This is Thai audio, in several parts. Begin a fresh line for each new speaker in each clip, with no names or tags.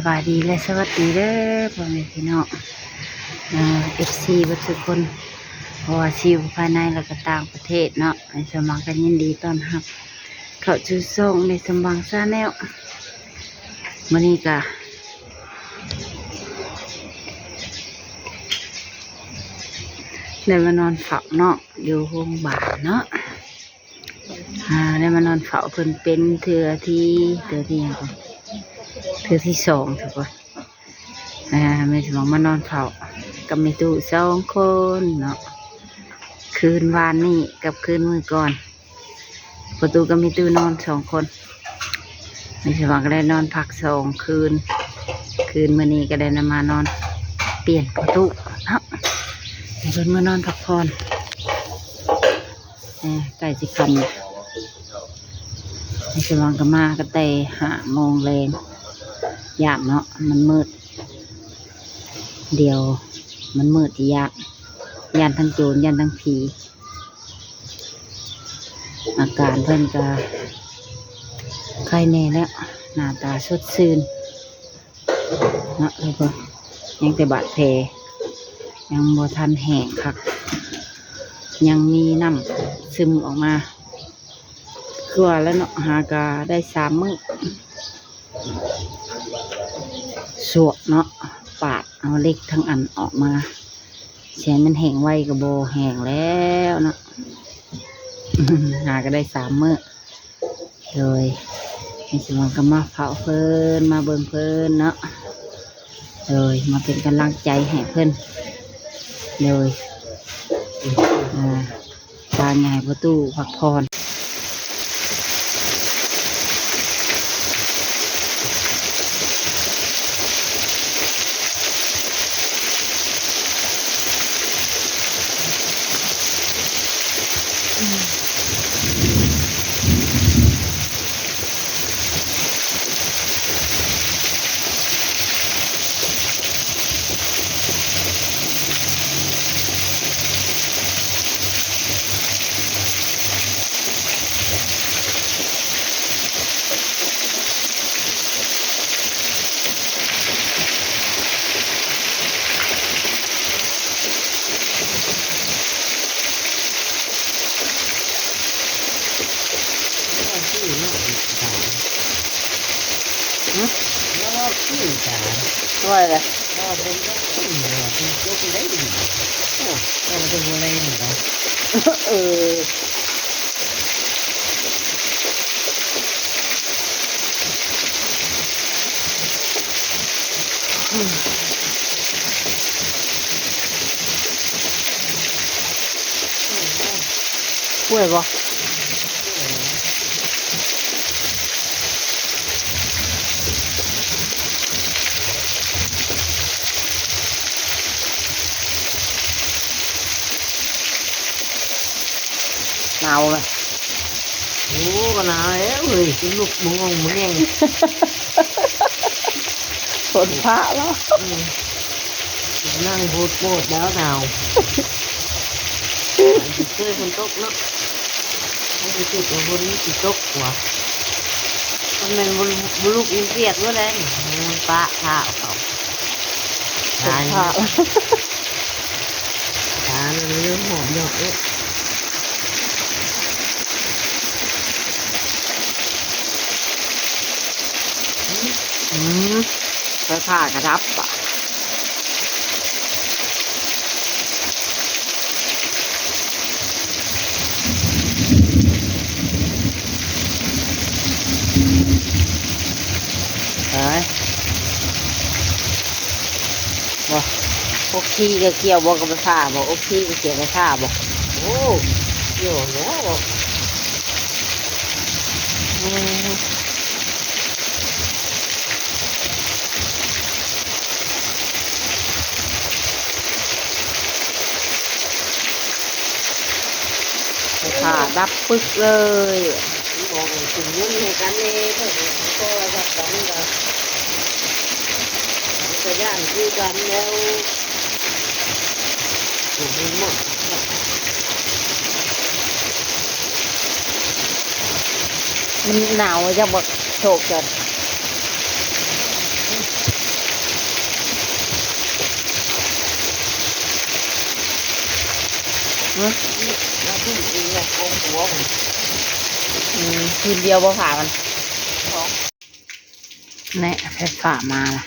กับสบายดีและสวัสดีเด้อพ่อแม่พี่น้องเอฟซีบัทุคนเพราะว่าชิวภายในแล้วก็ต่างประเทศเนาะในสมัครกันยินดีต้อนรับ เขาจูส่งในสมบังซาแนลมันนี้ก็ได้มานอนเฝ้าเนาะอยู่โรงพยาบาลเนาะอ่าได้มานอนเฝ้าเพิ่นเป็นเทือที่เทือที่ยังก่อน ทือที่สองถูกปะอ่าไม่สมองมานอนเผากับม่ตู้สองคนเนาะคืนวานนี่กับคืนมือก่อน ประตูกับม่ตู้นอนสองคนไม่สมองก็ได้นอนพักสองคืน คืนมื่อนี้ก็ได้นำมานอน เปลี่ยนประตูเนาะให้เพิ่นมานอนพักผ่อนเอ่ใกล้สิคันเลยไม่สมองก็มาก็แต่หาโมงแรง ยากเนาะมันมืด เดียว มันมืดที่ยากยานทั้งโจรยานทั้งผีอาการเพิ่นก็ไข้แน่แล้วหน้าตาสดชื่นเนาะเลยก็ยังแต่บาดแผลยังบ่ทันแห้งคัก ยังมีน้ำซึมออกมาคือว่าแล้วเนาะหากาได้สามมื้อ สวกเนาะปาดเอาเล็กทั้งอันออกมาแฉนมันแห้งไวกับโบแห้งแล้วเนาะหาก็ได้สามมื้อเลยมีสมองก็มาเผาเพิ่นมาเบิ่งเพิ่นเนาะเลยมาเป็นกำลังใจให้เพิ่นเลยอ่าทางใหญ่ประตูพักพร ว่าอะไรเออป่วยบ่หนาวเลย
โอ้ก็หนาวแล้วเฮ้ยคุณลูกมึงงงมึงเอง
ฝนพระแล้ว
อืมนั่งพูดโปดแล้วหนาวเคยคนตกเนาะไม่ได้ติดว่าคนนี้ติดตกกว่ามันเป็นบุบุลูกอินเปียกด้วยเลยมันปะข้าวเขา
ฝ
ทาน
นพระแล้ว
ทานเรื่องหอมดอกเอ๊ะ
อืมไฟผ้ากระดับอะเฮ้ยบ่พวกขี้ก็เกี่ยวบ่กับผ้าบ่พวกขี้ก็เกี่ยวกับไฟฟ้าบ่
โอ้เดี๋ยวเนาะ
อืม ค่ะ ดับปึ๊กเลย
ย่านคือกันแล้วถูกหมด
มันหนาวจะบดโชกกันอืม
เราทุ่มเองเลยโกงหัวผม
อืมคืนเดียวบ่ผ่ามัน
ท้อง
แน่ไฟฟ้ามาละ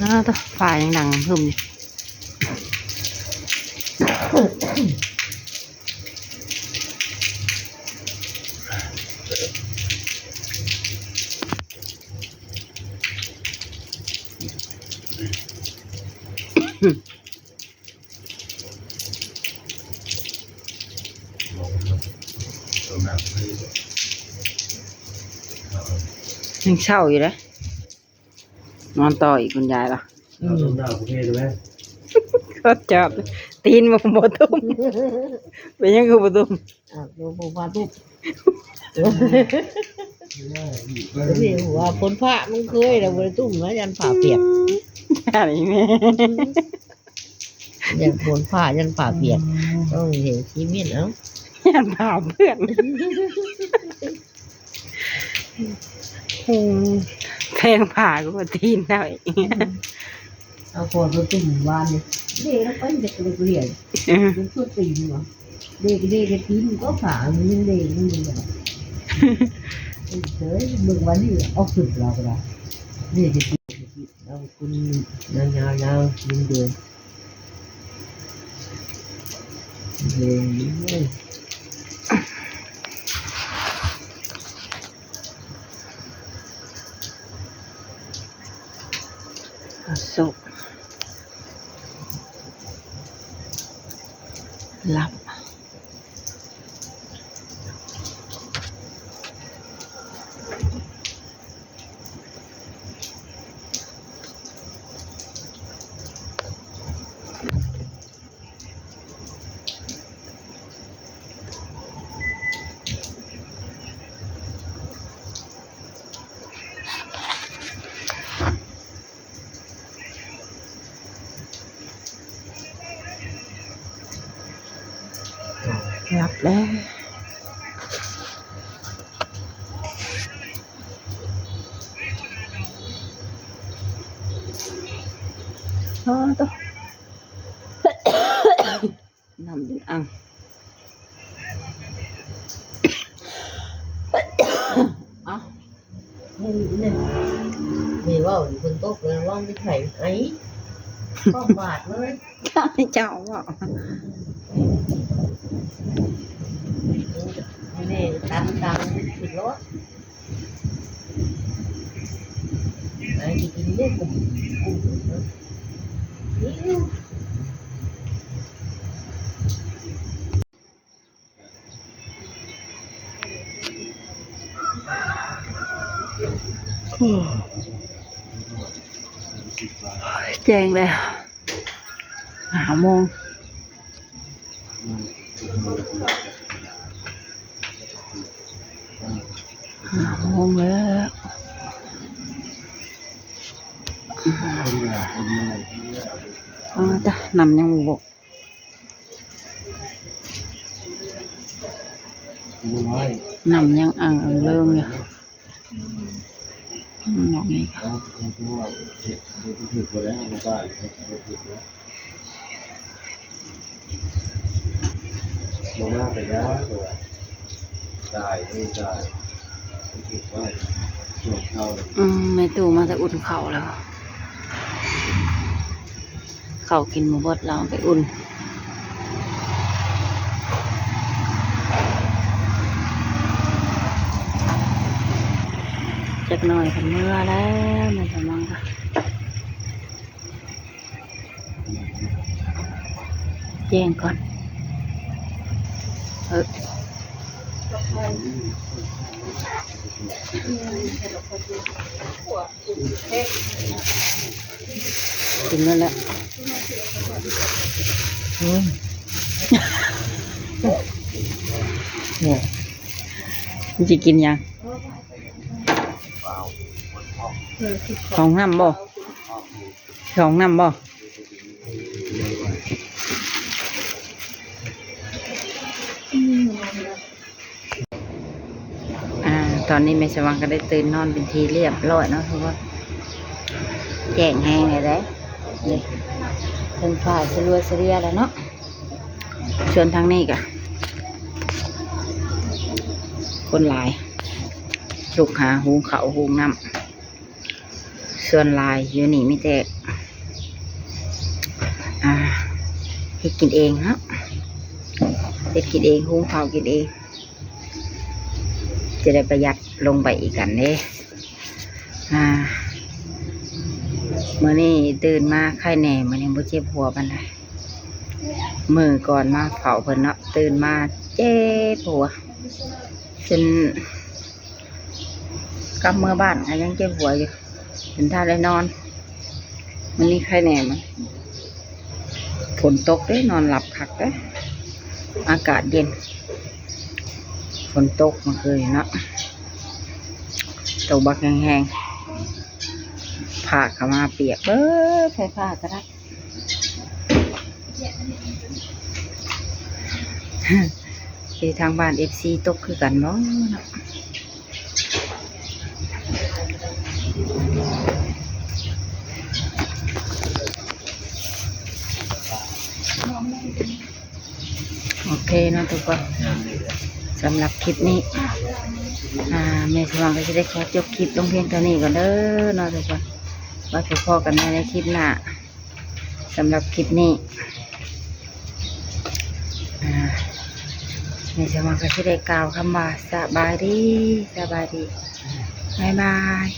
อ้าวตัวฝ่ายังดังเพิ่มอยู่ ยังเช่าอยู่เลยนอนต่ออีกคุณยายล่ะ
เราต้องด่าประเทศใช่ไหม
ก็จับ ตีนมันบ่ตุ้มเป็นยังคือบ่ตุ้ม
อะดูผมว่าปุ๊บ
ไม่
นี่หัวคนพระมึงเคยแล้วบริตุ้มแล้วยันผ่าเปียก
อะไรแม่
ยันคนผ้ายันผ่าเปียกต้องเห็นชีวิตเอ้า
ยันถามเพื่อนอืมเพลงผ่าก็บ่ตีนได้อีก
เอาคนบริตุ้มบ้านเนี่ยเด็กแล้วไปเด็กเรีย น
เออ
มันช่วยตีนวะเด็กเด็กเด็กตีนก็ผ่ามันยังเด็กมันยังแบบเฮ้ย มึ งวันนี้เอาสุดเราก็ได้เด็กเด็ก นเดือนเลย
สุกหลับ หลับแล้วอ๋อตัว น้ำดินอังเอ้า
นี่นี่มีว่าอยู่บนโต๊ะเลยว่างไปไข่ไอ้ข้อบาดเลย
ให้เจ้าว่า
นี่ตันตังติดรถไอ้ที่กินเนี่ยกลุ่มกลุ่มนี่
แจ้งแล้วหาโมง หาโมงแล้วอ๋อจ้ะนำยังบ่บก
น้อย
นำยังอ่างอังเริ่ม อืมบอกนี่ค่ะ
แล้วคือว่าเด็กเด็กถูกไปแล้วมันก็เด็กถูกแล้วมองหน้าไปแล้วตัวจ่ายไม่จ่ายถูกว่าส่วนเข้าเลย
อืมแม่ตู่มาแต่อุ่นเข่าแล้ว เข่ากินหมูบดเราไปอุ่นจักหน่อยกันเมื่อแล้วมันจะมังค่ะแจ้งก่อน เออ กินแล้วแหละ
อืม
เนี่ยมันจะกินยังของน้ำบ่ของน้ำบ่ ตอนนี้แม่สว่างก็ได้ตื่นนอนเป็นทีเรียบร้อยเนาะเพราะว่าแจ้งแห้งเลยได้นี่เพิ่นฝ่ายสลัวเสรียแล้วเนาะส่วนทางนี้กะคนหลาย ลูกหาหุงเขาหุงน้ำส่วนลายอยู่นี่ไม่แต่อ่าเฮ็ดกินเองเนาะเฮ็ดกินเองหุงข้ากินเอง จะได้ประหยัดลงไปอีกกันเด้อ่าเมื่อนี้ตื่นมาไข้แหน่มื่อนี้บ่เจ็บหัวปันไดมือก่อนมาเผาเพิ่นเนาะตื่นมาเจ็บหัวจนกลับเมื่อบ้านก็ยังเจ็บหัวอยู่เป็นท่าได้นอนมันนี่ไข้แหน่มันฝนตกเด้นอนหลับคักเด้อากาศเย็น ฝนตกเมื่อคืนเนาะตกบักแห้งๆผ้าเข้ามาเปียกเบ้อใส่ผ้าก็ได้ที่ทางบ้านเอฟซีตกคือกันเนาะโอเคเนาะทุกคน สำหรับคลิปนี้แม่สว่างก็จะได้ขอจบคลิปลงเพียงเท่านี้ก่อนเด้อเนาะทุกคนไว้พบพอกันในคลิปหน้าสำหรับคลิปนี้แม่สว่างก็จะได้กล่าวคำว่าสบายดีสบายดีบายบาย